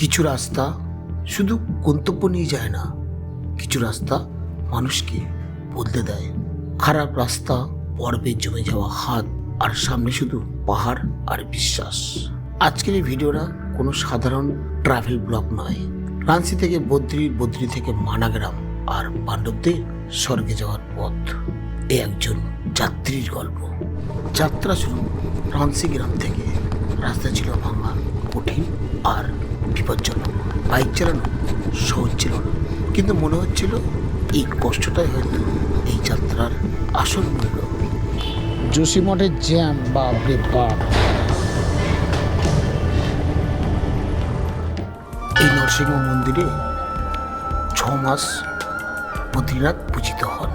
কিছু রাস্তা শুধু গন্তব্য নিয়ে যায় না, কিছু রাস্তা মানুষকে বদলে দেয়। খারাপ রাস্তা পর্বে জমে যাওয়া হাত আর সামনে শুধু পাহাড় আর বিশ্বাস। আজকের এই ভিডিওটা কোনো সাধারণ ট্রাভেল ব্লগ নয়। রাঞ্চি থেকে বদ্রি বদ্রি থেকে মানাগ্রাম আর পাণ্ডবদের স্বর্গে যাওয়ার পথ। এ একজন যাত্রীর গল্প। যাত্রা শুরু রাঞ্চি গ্রাম থেকে। রাস্তা ছিল ভাঙা, কঠিন আর বিপজ্জনক। বাইক চালানো সহজ ছিল না। কিন্তু মনে হচ্ছিল এই কষ্টটাই হয়তো এই যাত্রার আসল মূল্য। যোশীমঠের জ্যাম বাপ। এই নরসিংহ মন্দিরে ছ মাস বদ্রীনাথ পূজিত হন।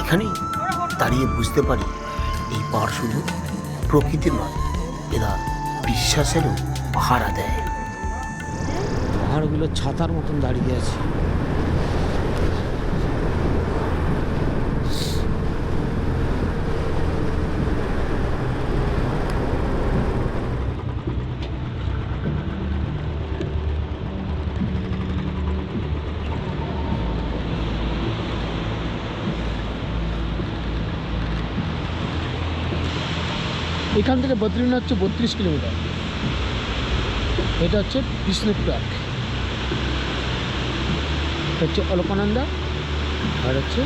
এখানেই দাঁড়িয়ে বুঝতে পারি এই পাহাড় শুধু প্রকৃতি নয় এরা বিশ্বাসেরও পাহারা দেয়। পাহাড়গুলো ছাতার মতন দাঁড়িয়ে আছে। এখান থেকে বদ্রীনাথ হচ্ছে বত্রিশ কিলোমিটার। এটা হচ্ছে বিষ্ণুপুরাক এটা হচ্ছে অলকানন্দা আর হচ্ছে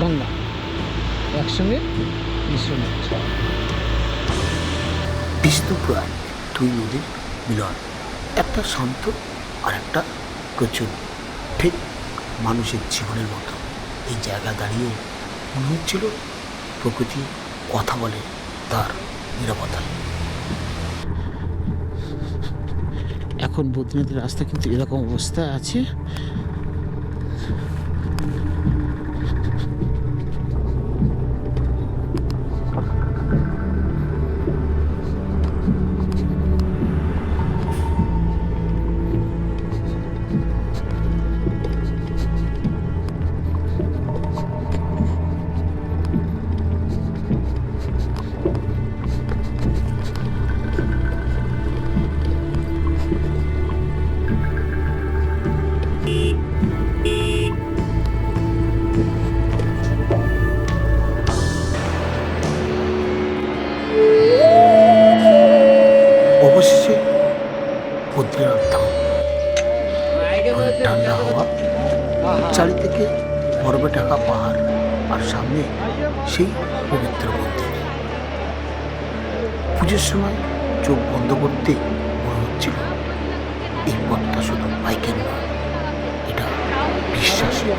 গঙ্গা। একসঙ্গে বিশ্বনাথ বিষ্ণুপুরাণ দুই নদীর মিলন। একটা শান্ত আর একটা প্রচুর। ঠিক মানুষের জীবনের মতো। এই জায়গা দাঁড়িয়ে মনে হচ্ছিল প্রকৃতি কথা বলে তার নিরাপত্তায় এখন বদ্রীনাথের রাস্তা কিন্তু এরকম অবস্থায় আছে। চারিদিকে বরফে ঢাকা পাহাড় আর সামনে সেই পবিত্র মন্দির। পুজোর সময় চোখ বন্ধ করতে মনে হচ্ছিল, এই পথটা শুধু বাইকের নয়, এটা বিশ্বাসের।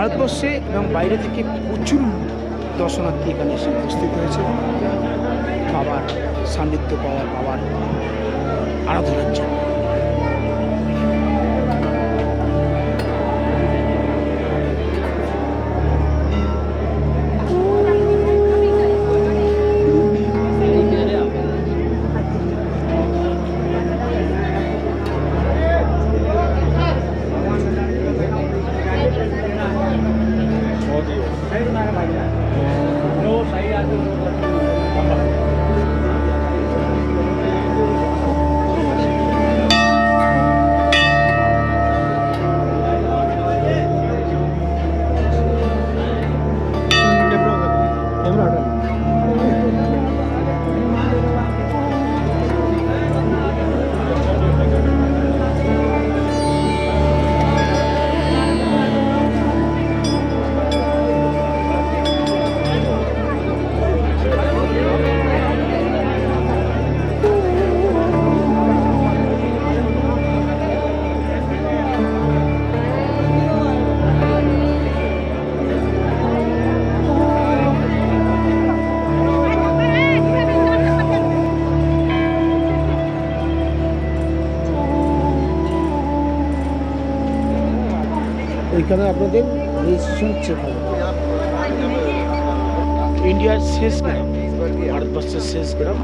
ভারতবর্ষে এবং বাইরে থেকে প্রচুর দর্শনার্থী এখানে এসে উপস্থিত হয়েছে। বাবার সান্নিধ্য পাওয়ার বাবার আরাধনার জন্য। আপনাদের রেজিস্ট্রেশন চেক হবে ইন্ডিয়ার শেষ গ্রাম, ভারতবর্ষের শেষ গ্রাম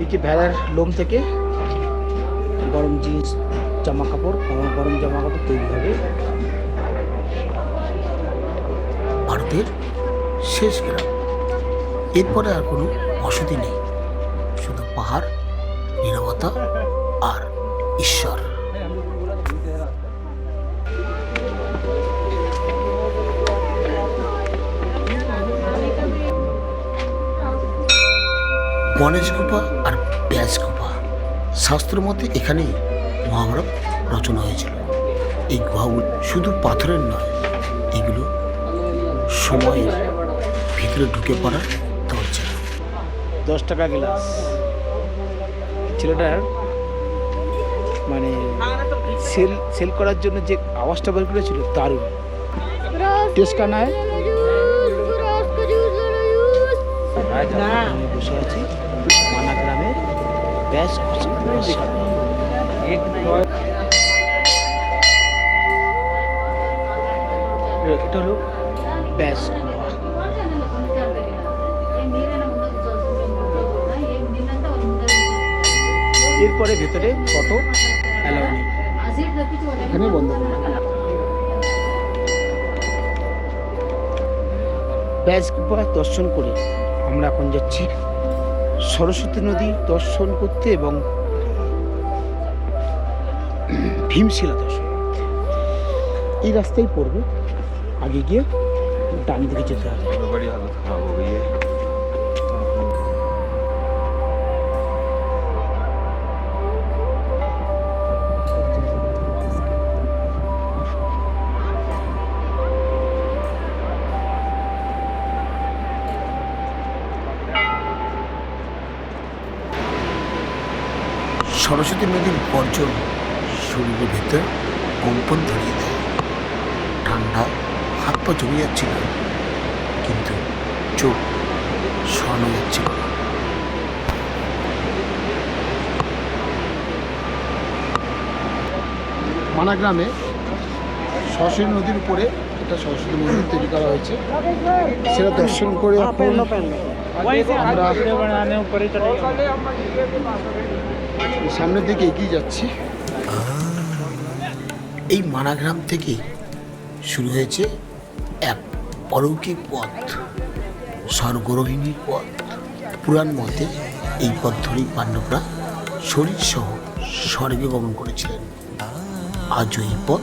এই যে ভেড়ার লোম থেকে গরম জিনিস, জামা কাপড় গরম জামা কাপড় তৈরি হবে? ভারতের শেষ গ্রাম। এরপরে আর কোনো বসতি নেই। শুধু পাহাড়, নীরবতা আর ঈশ্বর। গণেশ গুফা আর ব্যাস গুফা শাস্ত্র মতে এখানেই মহাভারত রচনা হয়েছিল এই গুহাগুলো শুধু পাথরের নয় এগুলো সময়ের ভিতরে ঢুকে পড়ার দরজা দশ টাকা গ্লাস ছেলেটার মানে সেল সেল করার জন্য যে আওয়াজটা বের করেছিল দারুণ টেস্ট কানায় আমি বসে আছি মানা ব্যাস এটা হলো ব্যাস এরপরে ভেতরে ফটো অ্যালাউ নেই এখানে বন্ধ ব্যাস দর্শন করে আমরা এখন যাচ্ছি। সরস্বতী নদী দর্শন করতে এবং, ভীমশিলা দর্শন এই রাস্তায় পড়বে। আগে গিয়ে ডান দিকে যেতে হবে। সরস্বতী নদীর বর্জন শরীরের ভেতর কম্পন ধরিয়ে দেয়। ঠান্ডা হাত পা জমে যাচ্ছিল কিন্তু চোখ সরানো যাচ্ছিল না। মানা গ্রামে সরস্বতী নদীর উপরে একটা সরস্বতী মন্দির তৈরি করা হয়েছে। সেটা দর্শন করে আমরা সামনের দিকে এগিয়ে যাচ্ছি এই মানাগ্রাম থেকে শুরু হয়েছে এক অলৌকিক পথ স্বর্গরোহিণীর পথ। পুরাণ মতে এই পথ ধরেই পাণ্ডবরা শরীর সহ স্বর্গে গমন করেছিলেন। আজও এই পথ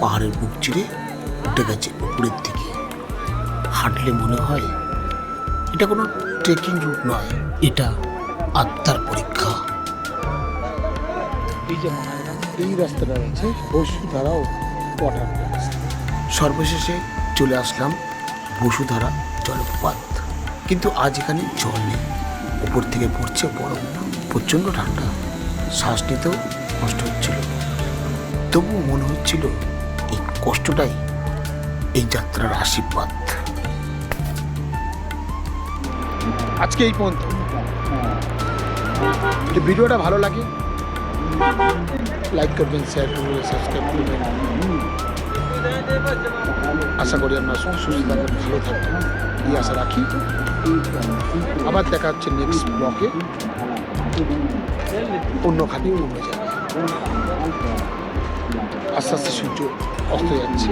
পাহাড়ের বুক চিরে উঠে গেছে উপরের দিকে। হাঁটলে মনে হয় এটা কোনো ট্রেকিং রুট নয় এটা আত্মার পরীক্ষা। এই যে এই রাস্তাটা আছে বসুধারাও ওয়াটার সর্বশেষে চলে আসলাম বসুধারা জলপ্রপাত। কিন্তু আজ এখানে জল নেই। উপর থেকে পড়ছে বরফ। প্রচণ্ড ঠান্ডা। শ্বাস নিতেও কষ্ট হচ্ছিল। তবুও মনে হচ্ছিল এই কষ্টটাই এই যাত্রার আশীর্বাদ। আজকে এই পর্যন্ত। ভিডিওটা ভালো লাগে লাইক করবেন শেয়ার করবেন সাবস্ক্রাইব করবেন। আশা করি আপনার সুস্থ থাকবেন, ভালো থাকবেন। এই আশা রাখি। আবার দেখা হচ্ছে নেক্সট ব্লকে অন্য খালি অন্য জায়গায় আস্তে আস্তে সূর্য অস্ত যাচ্ছে।